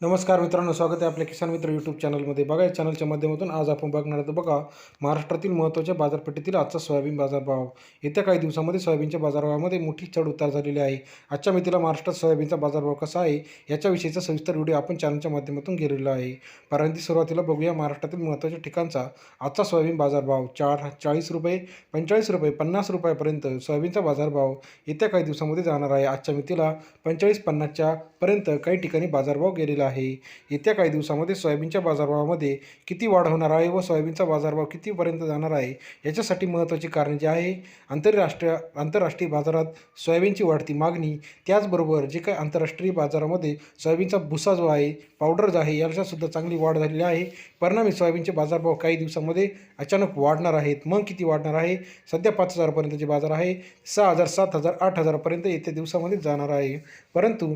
नमस्कार मित्रांनो स्वागत आहे आपल्या किसान मित्र यूट्यूब चॅनलमध्ये बघा या चॅनलच्या माध्यमातून आज आपण बघणार आहोत बघा महाराष्ट्रातील महत्त्वाच्या बाजारपेठेतील आजचा सोयाबीन बाजारभाव. येत्या काही दिवसामध्ये सोयाबीनच्या बाजारभावामध्ये मोठी चढ उतार झालेली आहे. आजच्या मितीला महाराष्ट्रात सोयाबीनचा बाजारभाव कसा आहे याच्याविषयीचा सविस्तर व्हिडिओ आपण चॅनलच्या माध्यमातून गेलेला आहे. परंतु सुरुवातीला बघूया महाराष्ट्रातील महत्त्वाच्या ठिकाणचा आजचा सोयाबीन बाजारभाव. चार चाळीस रुपये पंचेचाळीस रुपये पन्नास रुपयापर्यंत सोयाबीनचा बाजारभाव येत्या काही दिवसामध्ये जाणार आहे. आजच्या मितीला पंचेचाळीस पन्नासच्या पर्यंत काही ठिकाणी बाजारभाव गेलेला आहे. येत्या काही दिवसामध्ये सोयाबीनच्या बाजारभावामध्ये किती वाढ होणार आहे व सोयाबीनचा बाजारभाव कितीपर्यंत जाणार आहे याच्यासाठी महत्त्वाची कारण जे आहे आंतरराष्ट्रीय आंतरराष्ट्रीय बाजारात सोयाबीनची वाढती मागणी त्याचबरोबर जे काही आंतरराष्ट्रीय बाजारामध्ये सोयाबीनचा भुसा जो आहे पावडर जो आहे याच्यासुद्धा चांगली वाढ झालेली आहे. परिणामी सोयाबीनचे बाजारभाव काही दिवसामध्ये अचानक वाढणार आहेत. मग किती वाढणार आहे? सध्या पाच हजारपर्यंतचे बाजार आहे. सहा हजार सात हजार आठ हजारपर्यंत येत्या दिवसामध्ये जाणार आहे. परंतु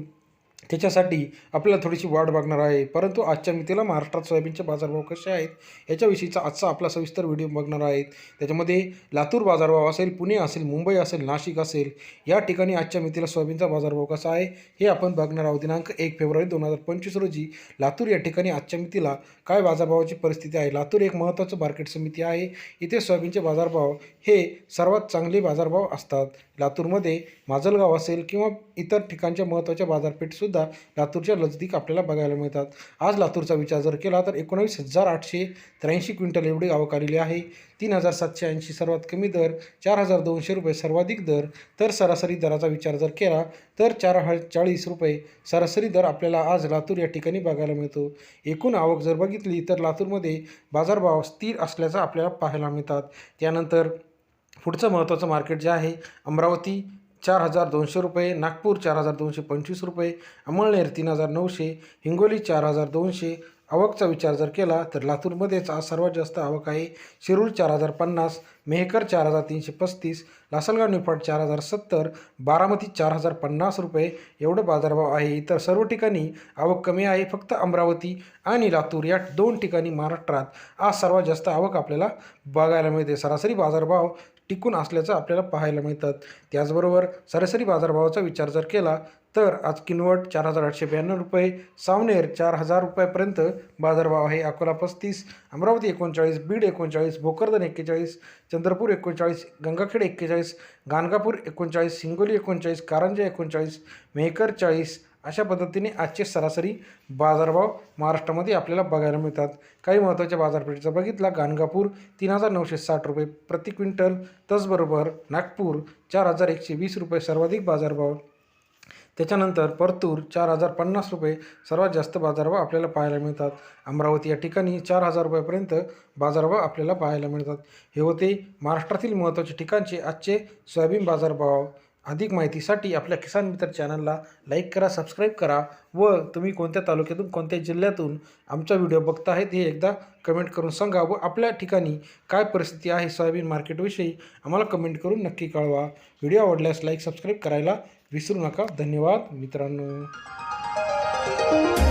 त्याच्यासाठी आपल्याला थोडीशी वाढ बघणार आहे. परंतु आजच्या मितीला महाराष्ट्रात सोयाबीनचे बाजारभाव कसे आहेत याच्याविषयीचा आजचा आपला सविस्तर व्हिडिओ बघणार आहेत. त्याच्यामध्ये लातूर बाजारभाव असेल पुणे असेल मुंबई असेल नाशिक असेल या ठिकाणी आजच्या मितीला सोयाबीनचा बाजारभाव कसा आहे हे आपण बघणार आहोत. दिनांक एक फेब्रुवारी दोन हजार पंचवीस रोजी लातूर या ठिकाणी आजच्या मितीला काय बाजारभावाची परिस्थिती आहे लातूर एक महत्त्वाचं मार्केट समिती आहे. इथे सोयाबीनचे बाजारभाव हे सर्वात चांगले बाजारभाव असतात. लातूरमध्ये माजलगाव असेल किंवा इतर ठिकाणच्या महत्त्वाच्या बाजारपेठसुद्धा लातूरच्या नजदीक आपल्याला बघायला मिळतात. आज लातूरचा विचार जर केला तर एकोणावीस हजार आठशे त्र्याऐंशी क्विंटल एवढी आवक आलेली आहे. तीन हजार सातशे ऐंशी सर्वात कमी दर चार हजार दोनशे रुपये सर्वाधिक दर तर सरासरी दराचा विचार जर केला तर चार ह चाळीस रुपये सरासरी दर आपल्याला आज लातूर या ठिकाणी बघायला मिळतो. एकूण आवक जर बघितली तर लातूरमध्ये बाजारभाव स्थिर असल्याचं आपल्याला पाहायला मिळतात. त्यानंतर पुढचं महत्त्वाचं मार्केट जे आहे अमरावती चार हजार दोनशे रुपये नागपूर चार हजार दोनशे पंचवीस रुपये अमळनेर तीन हजार नऊशे हिंगोली चार हजार दोनशे आवकचा विचार जर केला तर लातूरमध्येच आज सर्वात जास्त आवक आहे. शिरूर चार हजार पन्नास मेहकर चार हजार तीनशे पस्तीस लासलगाव निफाड चार हजार सत्तर बारामती चार हजार पन्नास रुपये एवढं बाजारभाव आहे. इतर सर्व ठिकाणी आवक कमी आहे. फक्त अमरावती आणि लातूर या दोन ठिकाणी महाराष्ट्रात आज सर्वात जास्त आवक आपल्याला बघायला मिळते. सरासरी बाजारभाव टिकून असल्याचं आपल्याला पाहायला मिळतात. त्याचबरोबर सरासरी बाजारभावाचा विचार जर केला तर आज किनवट चार हजार आठशे ब्याण्णव रुपये सावनेर चार हजार रुपयापर्यंत बाजारभाव आहे. अकोला पस्तीस अमरावती एकोणचाळीस बीड एकोणचाळीस भोकरदन एक्केचाळीस चंद्रपूर एकोणचाळीस गंगाखेड एक्केचाळीस गाणगापूर एकोणचाळीस हिंगोली एकोणचाळीस कारंजा एकोणचाळीस मेहकर चाळीस अशा पद्धतीने आजचे सरासरी बाजारभाव महाराष्ट्रामध्ये आपल्याला बघायला मिळतात. काही महत्त्वाच्या बाजारपेठेचा बघितला. गाणगापूर तीन हजार नऊशे साठ रुपये प्रति क्विंटल. त्याचबरोबर नागपूर चार हजार एकशे वीस रुपये सर्वाधिक बाजारभाव. त्याच्यानंतर परतूर चार हजार पन्नास रुपये सर्वात जास्त बाजारभाव आपल्याला पाहायला मिळतात. अमरावती या ठिकाणी चार हजार रुपयापर्यंत बाजारभाव आपल्याला पाहायला मिळतात. हे होते महाराष्ट्रातील महत्त्वाचे ठिकाणचे आजचे सोयाबीन बाजारभाव. अधिक माहितीसाठी आपल्या किसान मित्र चॅनलला लाईक करा सबस्क्राईब करा व तुम्ही कोणत्या तालुक्यातून कोणत्या जिल्ह्यातून आमचा व्हिडिओ बघत आहेत हे एकदा कमेंट करून सांगा व आपल्या ठिकाणी काय परिस्थिती आहे सोयाबीन मार्केटविषयी आम्हाला कमेंट करून नक्की कळवा. व्हिडिओ आवडल्यास लाईक सबस्क्राईब करायला विसरू नका. धन्यवाद मित्रांनो.